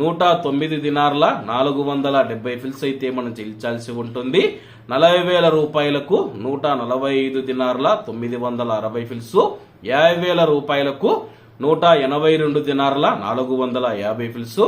నూట తొమ్మిది దినార్ల నాలుగు వందల డెబ్బై ఫిల్స్ అయితే మనం చెల్లించాల్సి ఉంటుంది. నలభై వేల రూపాయలకు నూట నలభై ఐదు దినార్ల తొమ్మిది వందల అరవై ఫిల్స్. యాభై వేల రూపాయలకు నూట ఎనభై రెండు దినార్ల నాలుగు వందల యాభై ఫిల్స్.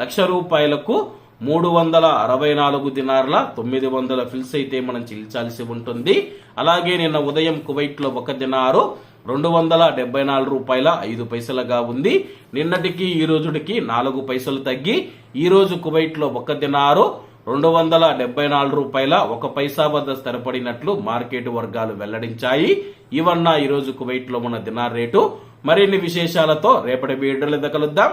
లక్ష రూపాయలకు మూడు వందల అరవై నాలుగు దినార్ల తొమ్మిది వందల ఫిల్స్ అయితే మనం చెల్లించాల్సి ఉంటుంది. అలాగే నిన్న ఉదయం కువైట్లో ఒక దినారు రెండు వందల డెబ్బై నాలుగు రూపాయల ఐదు పైసలుగా ఉంది. నిన్నటికి ఈ రోజుటికి నాలుగు పైసలు తగ్గి ఈ రోజు కువైట్లో ఒక దినారు రెండు వందల డెబ్బై నాలుగు రూపాయల ఒక పైసా వద్ద స్థిరపడినట్లు మార్కెట్ వర్గాలు వెల్లడించాయి. ఇవన్న ఈ రోజు కువైట్లో ఉన్న దినార్ రేటు. మరిన్ని విశేషాలతో రేపటి వీడియోలు కలుద్దాం.